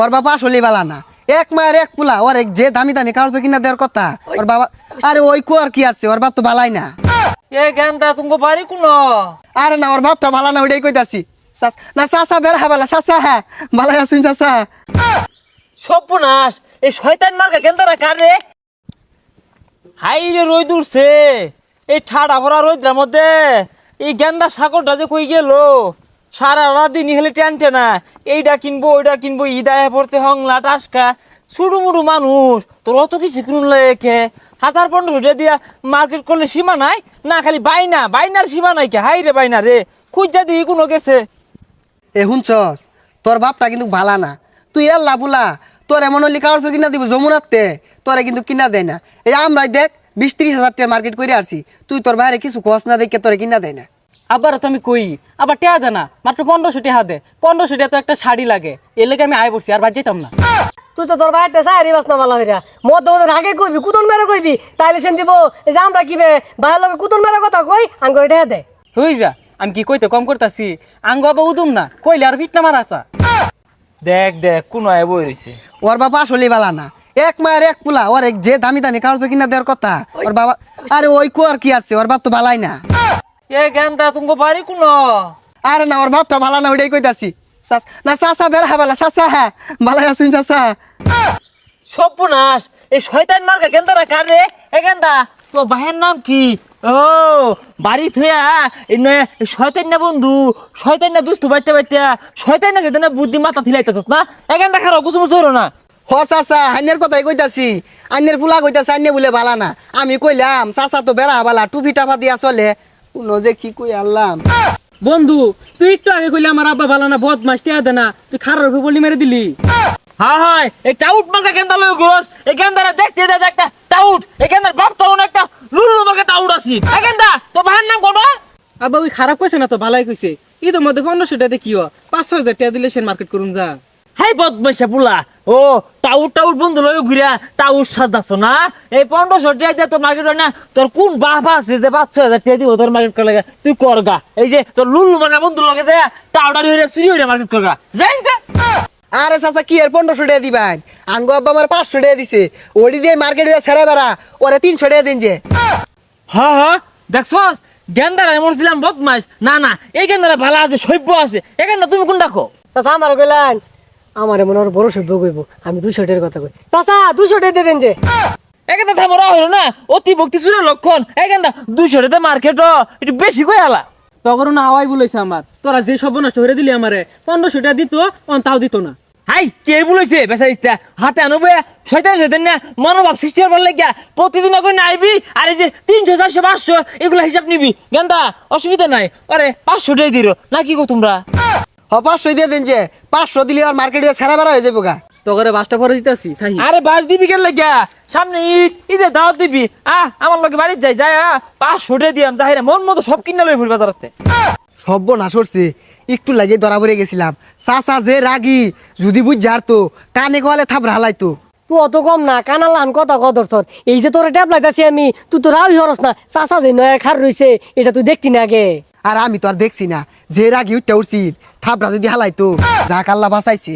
ওর বাবা আসলে বালা না। এক মায়ের এক পুলা ওর এক যে দামি দামি কাগজ কিনা দেওয়ার কথা ওর বাবা আরে ওই কো আর কি আছে ওর বাপ তো বালাই না। এ গেন্দা তুমি বাড়ি কোন? আরে না ওর বাপটা বালা না ওইটাই কইতাছি। না চাচা বেড়া হ্যাঁ বালা চাচা হ্যাঁ বালাই আসুন চাচা সর্বনাশ এই শয়তান মার্কা গেন্দারা কারে? হাই রে রই দূরছে এই ঠাডা ভরা রোদ্রার মধ্যে এই গেন্দা সাগরটা যে কই গেল? সারা রাত দিন হেলে টানছে না এইটা কিনবো ওইটা কিনবো ইদায় পড়ছে হংলা, টাসকা। ছুড়ু মুড়ু মানুষ, তোর অত কিছু কিনুন লেখে হাজার পনেরোশো টাকা দিয়া মার্কেট করলে সীমা নাই? না, খালি বাইনা, বাইনার সীমা নাই কে? হাই রে বাইনা রে, খুঁজা দিয়ে কোনো গেছে। এ শুনছস, তোর বাপটা কিন্তু ভালা না। তুই এর লাভুলা, তোর এমন হলি কাগজ কিনা দিব যমুনাতে? তোরে কিন্তু কিনা দেয় না। এই আমরাই দেখ, বিশ ত্রিশ হাজার টাকা মার্কেট করে আসছি। তুই তোর বাইরে কিছু কস না দেখে তোরে কিনা দেয় না। আবার তো আমি কই আবার টেহা দে না মাত্র পনেরোশো টেহা দে। পনেরোশো টাকা তো একটা শাড়ি লাগে এর লেগে আমি আয় পড়ছি আর বাদ যেতাম না। তুই তো তোর বাইরটা চাই বাস না ভালো হইরা। মদ মদ আগে কইবি কুতন মেরে কইবি তাইলে সেন দিব এই যে আমরা কিবে বাইরের লগে কুতন মেরে কথা কই আঙ্গ এটা দে। হই যা আমি কি কইতে কম করতাছি? আঙ্গ আবার উদুম না কইলে আর ফিট না মারা আসা দেখ দেখ কোন আয় বই রয়েছে ওর বাবা আসলে বালা না। এক মায়ের এক পোলা ওর এক যে দামি দামি কাগজ কিনা দেওয়ার কথা। ওর বাবা আরে ওই কো আর কি আছে ওর বাপ তো বালাই না। এ গেন্দা তুমি বাড়ি কোন? আরে না ওর বাপটা ভালা না ওইটাই কইতাছি। চাচ- না চাচা বেড়া হ্যাঁ চাচা হ্যাঁ। বালাই আসুন চাচা সর্বনাশ এই শয়তান মার্কা গেন্দারা কারে? এ গেন্দা তোমার ভাইয়ের নাম কি? ও বাড়ি শয়তান না বন্ধু শয়তান না দুস্তু বাইতে বাইতে শয়তান না শয়তান না বুদ্ধি মাথা থিলাইতেছস না? এ গেন্দা কুসুম হইরো না। হ চাচা আইনের কথাই কইতাছি। আইনের ফুলা কইতাছে আইনে বলে বালা না। আমি কইলাম চাচা তো বেড়া বালা টুপি টাপা দিয়া চলে। শুনো যে কি কই আল্লাম বন্ধু তুই একটু আগে কইলে আমার আব্বা ভালো না বদমাস টেহা দে না তুই খারাপ রূপে বলি মেরে দিলি। হ্যাঁ হ্যাঁ এই টাউট মার্কা গেন্দা লই গ্রস? এই গেন্দারা দেখতে দে একটা টাউট এই বাপ তো একটা লুলু মার্কা টাউট আছি? তো ভাইয়ের নাম কোন আব্বা ওই খারাপ কইছে না তো ভালাই কইছে। ঈদের মধ্যে পনেরোশো টাকা কি হয়? পাঁচশো হাজার টাকা দিলে সে মার্কেট করুন যা। হাই বদমাইশা পুলা ও টাউট টাউট বন্ধু লই ঘুরিয়া টাউট সাজাছ না? এই পনেরোশো টাকা দিয়ে তোর মার্কেট না? তোর কোন বাবা আছে যে পাঁচ ছয় হাজার টাকা দিব তোর মার্কেট করে লাগা? তুই করগা এই যে তোর লুলু মানে বন্ধু লগে যায় টাউটার হইরে চুরি হইরে মার্কেট করগা যাই আরে চাচা কি এর পনেরোশো টাকা দিবেন? আঙ্গ আব্বা আমার পাঁচশো টাকা দিছে। ওডি দিয়ে মার্কেট হয়ে ছেড়ে বেড়া। ওরে তিনশো টাকা দিন যে। হ্যাঁ হ্যাঁ দেখছস? গেন্দারা এমন ছিলাম বদমাইশ। না না এই গেন্দারা ভালো আছে সভ্য আছে। এই গেন্দা তুমি কোন ডাকো চাচা আমার কইলেন আমার মনে হয় বড় সভ্য কইব। আমি দুইশো টাকার কথা কই। চাচা দুইশো টাকা দিয়ে দেন যে। এখানটা থামরা হইল না। অতি ভক্তি সুরের লক্ষণ। এখানটা দুইশো টাকা মার্কেট একটু বেশি কই আলা। তখন না হাওয়াই বলেছে আমার। তোরা যে সব নষ্ট করে দিলি আমারে পনেরোশো টাকা দিত অন তাও দিত না। হাই কে বলেছে? বেসা ইস্তা হাতে আনবে। শয়তান শয়তান না মনোভাব সৃষ্টি হবার লাগিয়া প্রতিদিন করে আইবি আর এই যে তিনশো চারশো পাঁচশো এগুলো হিসাব নিবি। গেন্দা অসুবিধা নাই। আরে পাঁচশো টাই দিল না কি গো তোমরা? হ পাঁচশো দিয়ে দিন যে পাঁচশো দিলে আর মার্কেট ছেড়ে বেড়া হয়ে যাব গা। তখন বাসটা পরে দিতেছি তাই আরে বাস দিবি কেন লাগিয়া? সামনে ঈদ ঈদে দাওয়াত দিবি। আহ আমার লগে বাড়ির যাই যাই আহ পাঁচশো দিয়াম যাই মন মতো সব কিনা লই ঘুরবা বাজারতে সব্য না সরছে একটু লাগিয়ে ধরা পড়ে গেছিলাম। চাচা যে রাগি যদি বুঝ যার তো কানে কলে থাপ রালাইতো তুই অত কম না কানালান কথা কদর তোর এই যে তোর ট্যাপ লাইতাছি আমি তুই তো রাউই হরস না। চাচা যে নয় খার রইছে এটা তুই দেখতি না আগে। আর আমি তো আর দেখছি না। যে রাগি উঠতে উঠছি, থাপড়া যদি হালাইতো যা কাল্লা বাঁচাইছে।